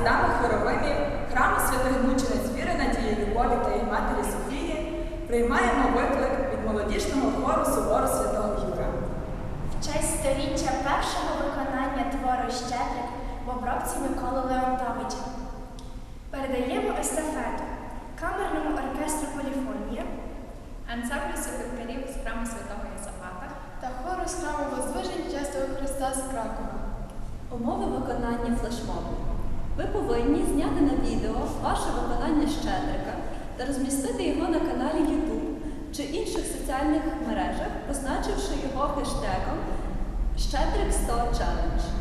святами хоровини храму святих мучениць віри надії любові та її матері Софії приймаємо виклик від молодіжного хору собору Святого Юра. В честь сторіччя першого виконання твору «Щедрик» в обробці Миколи Леонтовича. Передаємо естафету камерному оркестру Поліфонія, ансамблю секретарів з храму Святого Єзафата та хору з храму Воздвижень Честого Христа з Кракова. Умови виконання флешмобу. Ви повинні зняти на відео ваше виконання щедрика та розмістити його на каналі YouTube чи інших соціальних мережах, позначивши його хештегом Щедрик 100 Challenge.